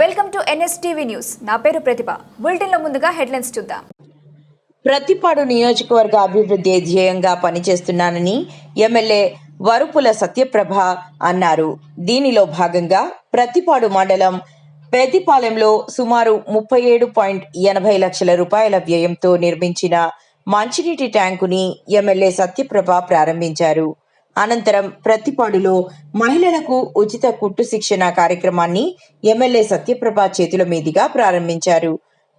Welcome to NSTV news. నా పేరు ప్రతిభ. బులెటిన్లో ముందుగా హెడ్లైన్స్ చూద్దాం. ప్రతిపాడు నియోజకవర్గ అభివృద్ధి ధ్యేయంగా పనిచేస్తున్నానని ఎమ్మెల్యే వరుపుల సత్యప్రభ అన్నారు. దీనిలో భాగంగా ప్రతిపాడు మండలం పెద్దిపాలెంలో సుమారు ముప్పై ఏడు పాయింట్ ఎనభై లక్షల రూపాయల వ్యయంతో నిర్మించిన మంచినీటి ట్యాంకుని ఎమ్మెల్యే సత్యప్రభ ప్రారంభించారు. అనంతరం ప్రతిపాడులో మహిళలకు ఉచిత కుట్టు శిక్షణ కార్యక్రమాన్ని ఎమ్మెల్యే సత్యప్రభ చేతుల మీదుగా ప్రారంభించారు.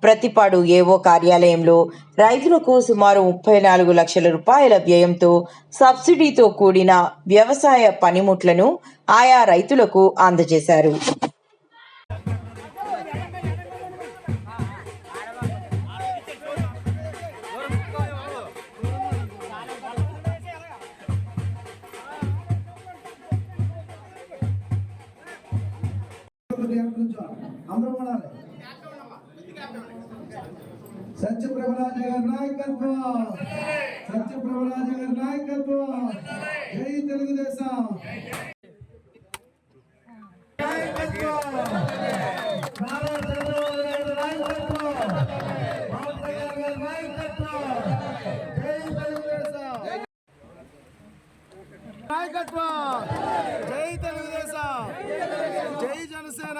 ప్రతిపాడు ఏవో కార్యాలయంలో రైతులకు సుమారు ముప్పై నాలుగు లక్షల రూపాయల వ్యయంతో సబ్సిడీతో కూడిన వ్యవసాయ పనిముట్లను ఆయా రైతులకు అందజేశారు. అందరూ ఉండాలి సత్యప్రభరాజ గారి నాయకత్వం. సత్యప్రభరాజ గారి నాయకత్వం. జై తెలుగుదేశం. నాయకత్వం నారా చంద్రబాబు నాయుడు నాయకత్వం పవన్ కళ్యాణ్ గారి నాయకత్వం జై తెలుగుదేశం నాయకత్వం జై తెలుగుదేశం జై జనసేన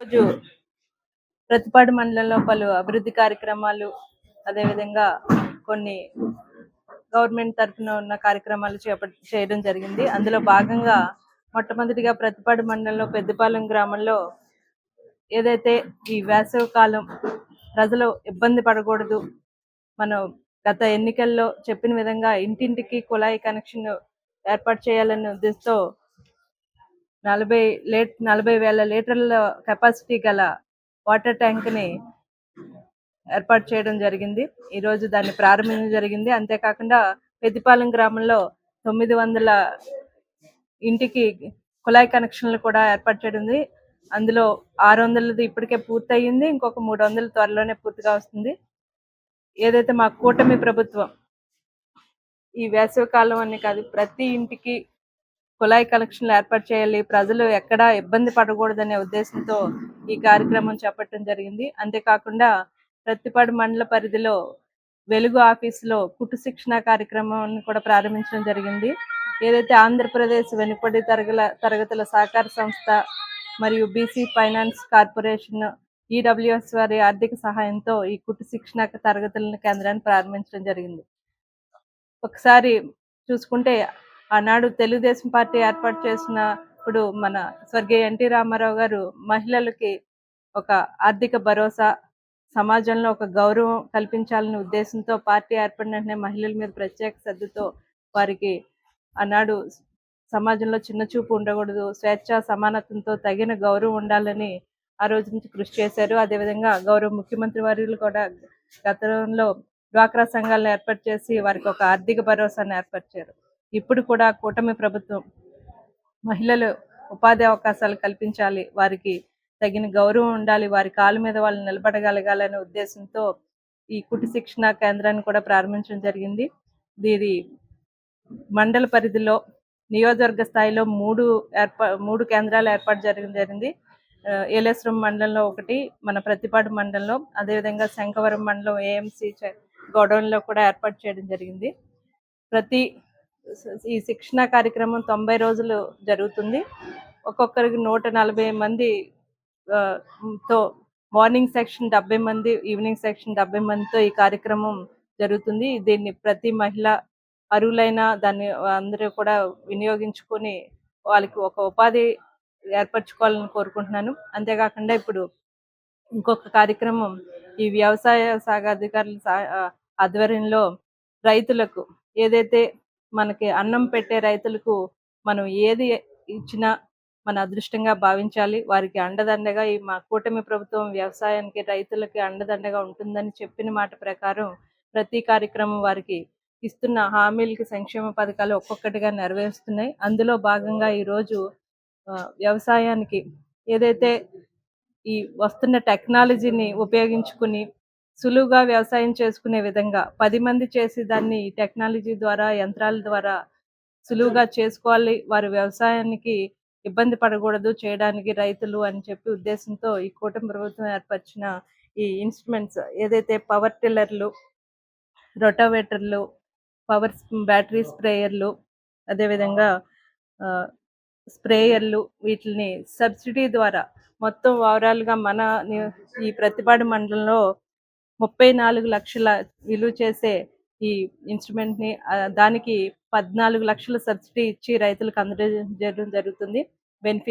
రోజు ప్రతిపాడు మండలంలో పలు అభివృద్ధి కార్యక్రమాలు అదేవిధంగా కొన్ని గవర్నమెంట్ తరఫున ఉన్న కార్యక్రమాలు చేపట్ చేయడం జరిగింది. అందులో భాగంగా మొట్టమొదటిగా ప్రతిపాడు మండలంలో పెద్దపాలెం గ్రామంలో ఏదైతే ఈ వేసవి కాలం ప్రజలు ఇబ్బంది పడకూడదు మనం గత ఎన్నికల్లో చెప్పిన విధంగా ఇంటింటికి కుళాయి కనెక్షన్ ఏర్పాటు చేయాలనే ఉద్దేశంతో నలభై లీట్ నలభై వేల లీటర్ల కెపాసిటీ గల వాటర్ ట్యాంక్ని ఏర్పాటు చేయడం జరిగింది. ఈ రోజు దాన్ని ప్రారంభించడం జరిగింది. అంతేకాకుండా పెద్దిపాలెం గ్రామంలో తొమ్మిది వందల ఇంటికి కుళాయి కనెక్షన్లు కూడా ఏర్పాటు చేయడం ఉంది. అందులో ఆరు వందలది ఇప్పటికే పూర్తయింది. ఇంకొక మూడు వందలు త్వరలోనే పూర్తిగా వస్తుంది. ఏదైతే మా కూటమి ప్రభుత్వం ఈ వేసవి కాలం అని కాదు ప్రతి ఇంటికి కుళాయి కలెక్షన్లు ఏర్పాటు చేయాలి. ప్రజలు ఎక్కడా ఇబ్బంది పడకూడదనే ఉద్దేశంతో ఈ కార్యక్రమం చేపట్టడం జరిగింది. అంతేకాకుండా ప్రతిపాడు మండల పరిధిలో వెలుగు ఆఫీసులో కుటు శిక్షణ కార్యక్రమాన్ని కూడా ప్రారంభించడం జరిగింది. ఏదైతే ఆంధ్రప్రదేశ్ వెనుకబడి తరగల తరగతుల సహకార సంస్థ మరియు బీసీ ఫైనాన్స్ కార్పొరేషన్ ఈడబ్ల్యూఎస్ వారి ఆర్థిక సహాయంతో ఈ కుటు శిక్షణ తరగతుల కేంద్రాన్ని ప్రారంభించడం జరిగింది. ఒకసారి చూసుకుంటే ఆనాడు తెలుగుదేశం పార్టీ ఏర్పాటు చేసిన ఇప్పుడు మన స్వర్గీయ ఎన్టీ రామారావు గారు మహిళలకి ఒక ఆర్థిక భరోసా సమాజంలో ఒక గౌరవం కల్పించాలనే ఉద్దేశంతో పార్టీ ఏర్పడిన వెంటనే మహిళల మీద ప్రత్యేక శ్రద్ధతో వారికి ఆనాడు సమాజంలో చిన్న చూపు ఉండకూడదు స్వేచ్ఛ సమానత్వంతో తగిన గౌరవం ఉండాలని ఆ రోజు నుంచి కృషి చేశారు. అదేవిధంగా గౌరవ ముఖ్యమంత్రి వారు కూడా గతంలో డ్వాక్రా సంఘాలను ఏర్పాటు చేసి వారికి ఒక ఆర్థిక భరోసాను ఏర్పరిచారు ఇప్పుడు కూడా కూటమి ప్రభుత్వం మహిళలు ఉపాధి అవకాశాలు కల్పించాలి వారికి తగిన గౌరవం ఉండాలి వారి కాళ్ళ మీద వాళ్ళు నిలబడగలగాలనే ఉద్దేశంతో ఈ కుటి శిక్షణ కేంద్రాన్ని కూడా ప్రారంభించడం జరిగింది. ఇది మండల పరిధిలో నియోజకవర్గ స్థాయిలో మూడు ఏర్పా మూడు కేంద్రాలు ఏర్పాటు జరగడం జరిగింది. ఏలేశ్వరం మండలంలో ఒకటి మన ప్రతిపాడు మండలంలో అదేవిధంగా శంఖవరం మండలం ఏఎంసీ గోడౌన్లో కూడా ఏర్పాటు చేయడం జరిగింది. ప్రతి ఈ శిక్షణ కార్యక్రమం తొంభై రోజులు జరుగుతుంది. ఒక్కొక్కరికి నూట నలభై మంది తో మార్నింగ్ సెక్షన్ డెబ్బై మంది ఈవినింగ్ సెక్షన్ డెబ్బై మందితో ఈ కార్యక్రమం జరుగుతుంది. దీన్ని ప్రతి మహిళ అరువులైన దాన్ని అందరూ కూడా వినియోగించుకొని వాళ్ళకి ఒక ఉపాధి ఏర్పరచుకోవాలని కోరుకుంటున్నాను. అంతేకాకుండా ఇప్పుడు ఇంకొక కార్యక్రమం ఈ వ్యవసాయ శాఖ అధికారుల ఆధ్వర్యంలో రైతులకు ఏదైతే మనకి అన్నం పెట్టే రైతులకు మనం ఏది ఇచ్చినా మన అదృష్టంగా భావించాలి. వారికి అండదండగా ఈ మా కూటమి ప్రభుత్వం వ్యవసాయానికి రైతులకి అండదండగా ఉంటుందని చెప్పిన మాట ప్రకారం ప్రతి కార్యక్రమం వారికి ఇస్తున్న హామీలకి సంక్షేమ పథకాలు ఒక్కొక్కటిగా నెరవేరుస్తున్నాయి. అందులో భాగంగా ఈరోజు వ్యవసాయానికి ఏదైతే ఈ వస్తున్న టెక్నాలజీని ఉపయోగించుకుని సులువుగా వ్యవసాయం చేసుకునే విధంగా పది మంది చేసి దాన్ని టెక్నాలజీ ద్వారా యంత్రాల ద్వారా సులువుగా చేసుకోవాలి. వారి వ్యవసాయానికి ఇబ్బంది పడకూడదు చేయడానికి రైతులు అని చెప్పి ఉద్దేశంతో ఈ కూటమి ప్రభుత్వం ఏర్పరిచిన ఈ ఇన్స్ట్రుమెంట్స్ ఏదైతే పవర్ టిల్లర్లు రొటోవేటర్లు పవర్ బ్యాటరీ స్ప్రేయర్లు అదేవిధంగా స్ప్రేయర్లు వీటిని సబ్సిడీ ద్వారా మొత్తం ఓవరాల్గా మన ఈ ప్రతిపాడు మండలంలో ముప్పై నాలుగు లక్షల విలువ చేసే ఈ ఇన్స్ట్రుమెంట్ని ని దానికి పద్నాలుగు లక్షల సబ్సిడీ ఇచ్చి రైతులకు అందజేయడం జరుగుతుంది. బెనిఫిట్